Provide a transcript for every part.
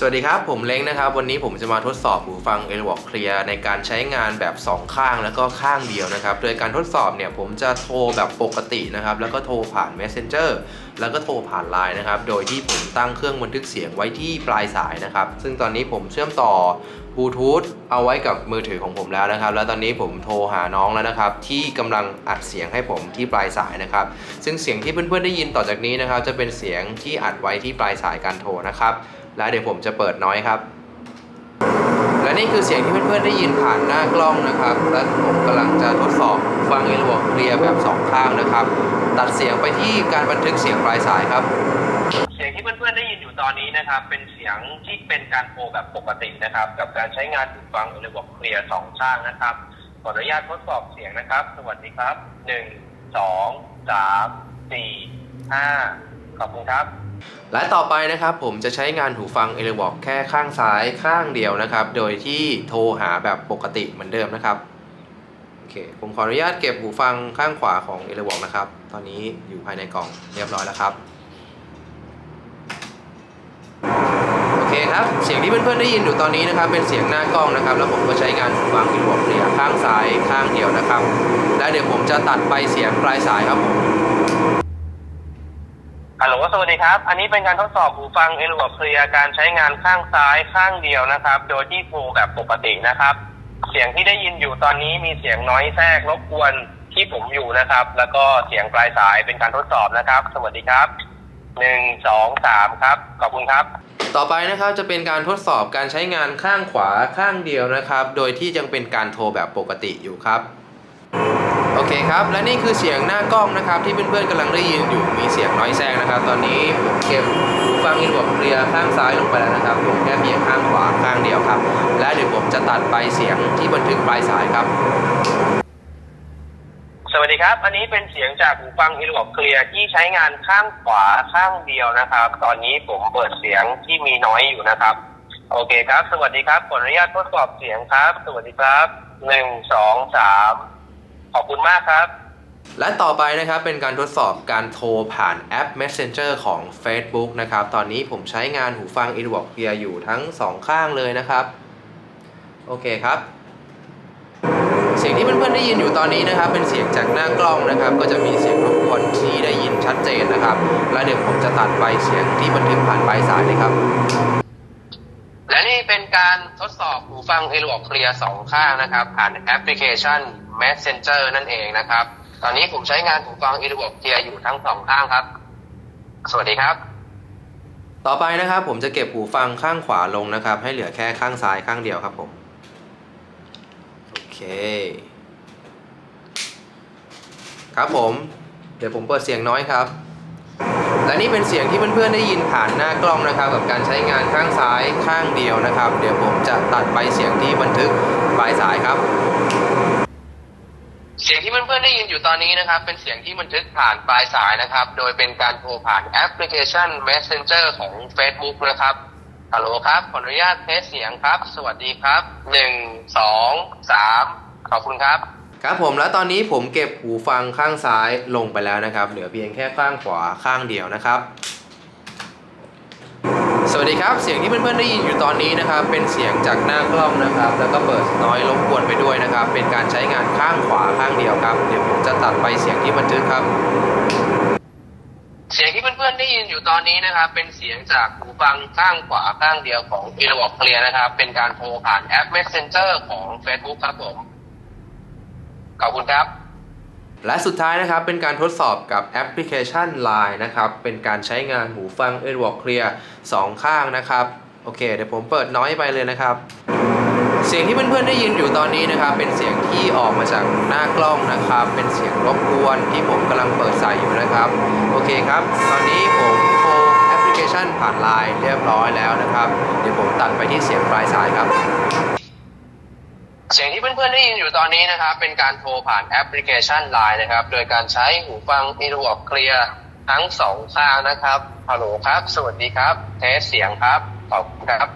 สวัสดีครับ ผมเล้งนะครับ วันนี้ผมจะมาทดสอบหูฟัง a i r w a l k Clear ในการใช้งานแบบ 2 ข้างแล้วก็ข้างเดียวนะครับ โดยการทดสอบเนี่ยผมจะโทรแบบปกตินะครับ แล้วก็โทรผ่าน Messenger แล้วก็โทรผ่าน Line นะครับ โดยที่ผมตั้งเครื่องบันทึกเสียงไว้ที่ปลายสายนะครับ ซึ่งตอนนี้ผมเชื่อมต่อบลูทูธเอาไว้กับมือถือของผมแล้วนะครับ แล้วตอนนี้ผมโทรหาน้องแล้วนะครับ ที่กำลังอัดเสียงให้ผมที่ปลายสายนะครับ ซึ่งเสียงที่เพื่อนๆได้ยินต่อจากนี้นะครับ จะเป็นเสียงที่อัดไว้ที่ปลายสายการโทรนะครับ และเดี๋ยวผมจะเปิดน้อยครับ และนี่คือเสียงที่เพื่อนๆได้ยินผ่านหน้ากล้องนะครับ และผมกำลังจะทดสอบฟังเอลวเคลียร์แบบสองข้างนะครับ ตัดเสียงไปที่การบันทึกเสียงปลายสายครับ เสียงที่เพื่อนๆได้ยินอยู่ตอนนี้นะครับ เป็นเสียงที่เป็นการโทรแบบปกตินะครับ กับการใช้งานหูฟังระบบเคลียร์สองข้างนะครับขออนุญาตทดสอบเสียงนะครับ สวัสดีครับหนึ่งสองสามสี่ห้าขอบคุณครับ และต่อไปนะครับผมจะใช้งานหูฟัง a i r w a l k แค่ข้างซ้ายข้างเดียวนะครับ โดยที่โทรหาแบบปกติเหมือนเดิมนะครับโอเคผมขออนุญาตเก็บหูฟังข้างขวาของ a i r w a l k นะครับ ตอนนี้อยู่ภายในกล่องเรียบร้อยแล้วครับโอเคครับเสียงที่เพื่อนๆได้ยินอยู่ตอนนี้นะครับเป็นเสียงหน้ากล้องนะครับ แล้วผมก็ใช้งานหูฟัง a i r w a l k เคลียข้างซ้ายข้างเดียวนะครับ และเดี๋ยวผมจะตัดไปเสียงปลายสายครับผม ลโหลสวัสดีครับ อันนี้เป็นการทดสอบหูฟังเอลวเคลียการใช้งานข้างซ้ายข้างเดียวนะครับ โดยที่โทรแบบปกตินะครับ เสียงที่ได้ยินอยู่ตอนนี้มีเสียงน้อยแทรกรบกวนที่ผมอยู่นะครับ แล้วก็เสียงปลายสายเป็นการทดสอบนะครับ สวัสดีครับหนึ่งสองสามครับ ขอบคุณครับ ต่อไปนะครับจะเป็นการทดสอบการใช้งานข้างขวาข้างเดียวนะครับ โดยที่ยังเป็นการโทรแบบปกติอยู่ครับ เคครับ และนี่คือเสียงหน้ากล้องนะครับ ที่เพื่อนๆกำลังได้ยินอยู่มีเสียงน้อยแทรกนะครับ ตอนนี้ผมเก็บหูฟังอินวอร์เคลียร์ข้างซ้ายลงไปแล้วนะครับผมแค่เพียงข้างขวาข้างเดียวครับ และเดี๋ยวผมจะตัดไปเสียงที่บันทึกปลายสายครับ สวัสดีครับ อันนี้เป็นเสียงจากหูฟังอินวอเคลียร์ที่ใช้งานข้างขวาข้างเดียวนะครับ ตอนนี้ผมเปิดเสียงที่มีน้อยอยู่นะครับ โอเคครับ สวัสดีครับขออนุญาตทดสอบเสียงครับ สวัสดีครับหนึ่งสองสาม ขอบคุณมากครับ และต่อไปนะครับเป็นการทดสอบการโทรผ่านแอป Messenger ของ Facebook นะครับ ตอนนี้ผมใช้งานหูฟัง e d w a l k Ear อยู่ทั้ง2ข้างเลยนะครับ โอเคครับเสียงที่เพื่อนๆได้ยินอยู่ตอนนี้นะครับ เป็นเสียงจากหน้ากล้องนะครับ ก็จะมีเสียงรบกวนที่ได้ยินชัดเจนนะครับ และเดี๋ยวผมจะตัดไปเสียงที่บันทึกผ่านปลายสายเลยครับ และนี่เป็นการทดสอบหูฟัง e l w a l k Clear 2ข้างนะครับ ผ่านแอปพลิเคชัน Messenger นั่นเองนะครับ ตอนนี้ผมใช้งานหูฟัง e l w a l k Clear อยู่ทั้งสองข้างครับ สวัสดีครับ ต่อไปนะครับ ผมจะเก็บหูฟังข้างขวาลงนะครับ ให้เหลือแค่ข้างซ้ายข้างเดียวครับผม โอเค ครับผม เดี๋ยวผมเปิดเสียงน้อยครับ และนี่เป็นเสียงที่เพื่อนๆได้ยินผ่านหน้ากล้องนะครับ กับการใช้งานข้างซ้ายข้างเดียวนะครับ เดี๋ยวผมจะตัดไปเสียงที่บันทึกปลายสายครับ เสียงที่เพื่อนๆได้ยินอยู่ตอนนี้นะครับ เป็นเสียงที่บันทึกผ่านปลายสายนะครับ โดยเป็นการโทรผ่านแอปพลิเคชัน Messenger ของ Facebook นะครับฮัลโหลครับขออนุญาตเทสเสียงครับ สวัสดีครับหนึ่งสองสามขอบคุณครับ ครับผมแล้วตอนนี้ผมเก็บหูฟังข้างซ้ายลงไปแล้วนะครับ เหลือเพียงแค่ข้างขวาข้างเดียวนะครับ สวัสดีครับเสียงที่เพื่อนๆได้ยินอยู่ตอนนี้นะครับ เป็นเสียงจากหน้ากล้องนะครับ แล้วก็เปิดน้อยรบกวนไปด้วยนะครับ เป็นการใช้งานข้างขวาข้างเดียวครับเดี๋ยวผมจะตัดไปเสียงที่บันทึกครับ เสียงที่เพื่อนๆได้ยินอยู่ตอนนี้นะครับ เป็นเสียงจากหูฟังข้างขวาข้างเดียวของ e l w a l k Clear นะครับเป็นการโทรผ่านแอป Messenger ของ Facebook ครับผม ขอบคุณครับ และสุดท้ายนะครับเป็นการทดสอบกับแอปพลิเคชัน Line นะครับเป็นการใช้งานหูฟัง a i r w a l k Clear 2 ข้างนะครับ โอเค เดี๋ยวผมเปิดน้อยไปเลยนะครับ เสียงที่เพื่อนๆได้ยินอยู่ตอนนี้นะครับ เป็นเสียงที่ออกมาจากหน้ากล้องนะครับ เป็นเสียงรบกวนที่ผมกำลังเปิดใส่อยู่นะครับ โอเคครับ ตอนนี้ผมโทรแอปพลิเคชันผ่าน Line เรียบร้อยแล้วนะครับ เดี๋ยวผมตัดไปที่เสียงปลายสายครับ เสียงที่เพื่อนๆได้ยินอยู่ตอนนี้นะครับ เป็นการโทรผ่านแอปพลิเคชัน Line นะครับ โดยการใช้หูฟัง e r w a l k Clear ทั้งสองข้างนะครับฮัลโหลครับ สวัสดีครับ เทสเสียงครับ ขอบคุณครับ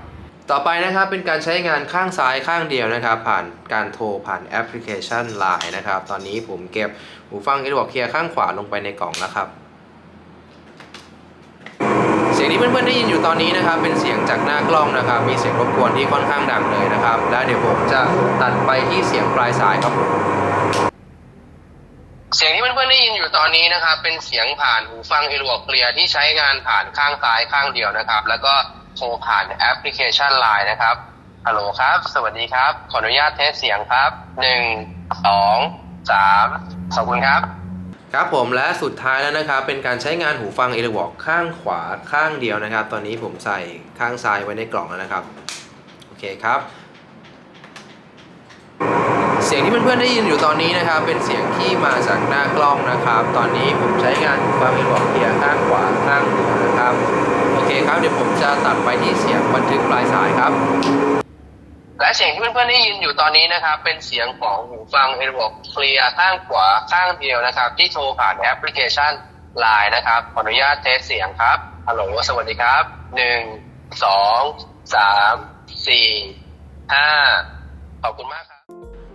ต่อไปนะครับเป็นการใช้งานข้างซ้ายข้างเดียวนะครับ ผ่านการโทรผ่านแอปพลิเคชัน Line นะครับ ตอนนี้ผมเก็บหูฟัง e r w a l k Clear ข้างขวาลงไปในกล่องนะครับ ที่เพื่อนๆได้ยินอยู่ตอนนี้นะครับ เป็นเสียงจากหน้ากล้องนะครับ มีเสียงรบกวนที่ค่อนข้างดังเลยนะครับ แล้วเดี๋ยวผมจะตัดไปที่เสียงปลายสายครับผมเสียงที่เพื่อนๆได้ยินอยู่ตอนนี้นะครับ เป็นเสียงผ่านหูฟังเอลวเคลียที่ใช้งานผ่านข้างซ้ายข้างเดียวนะครับ แล้วก็โทรผ่านแอปพลิเคชัน Line นะครับฮัลโหลครับ สวัสดีครับ ขออนุญาตเทสเสียงครับหนึ่งสองสามขอบคุณครับ ครับผมและสุดท้ายแล้วนะครับ เป็นการใช้งานหูฟังเอลวข้างขวาข้างเดียวนะครับ ตอนนี้ผมใส่ข้างซ้ายไว้ในกล่องแล้วนะครับ โอเคครับ เสียงที่เพื่อนๆได้ยินอยู่ตอนนี้นะครับ เป็นเสียงที่มาจากหน้ากล้องนะครับ ตอนนี้ผมใช้งานหูฟังเอลวเคลียข้างขวาข้างเดียวนะครับ โอเคครับเดี๋ยวผมจะตัดไปที่เสียงบันทึกปลายสายครับ และเสียงที่เพื่อนๆได้ยินอยู่ตอนนี้นะครับ เป็นเสียงของหูฟัง a i r p o d Clear ข้างขวาข้างเดียวนะครับ ที่โทรผ่านแอปพลิเคชัน Line นะครับขออนุญาตเทสเสียงครับฮัลโหลสวัสดีครับหนึ่งสองสามสี่ห้าขอบคุณมากครับ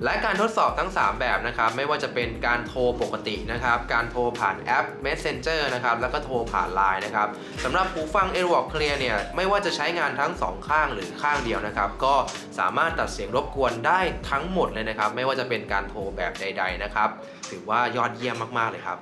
และการทดสอบทั้ง 3 แบบนะครับไม่ว่าจะเป็นการโทรปกตินะครับการโทรผ่านแอป Messenger นะครับแล้วก็โทรผ่าน Line นะครับสำหรับหูฟัง a i r w a l k Clear เนี่ยไม่ว่าจะใช้งานทั้ง 2 ข้างหรือข้างเดียวนะครับก็สามารถตัดเสียงรบกวนได้ทั้งหมดเลยนะครับไม่ว่าจะเป็นการโทรแบบใด ๆนะครับ ถือว่ายอดเยี่ยมมากๆเลยครับ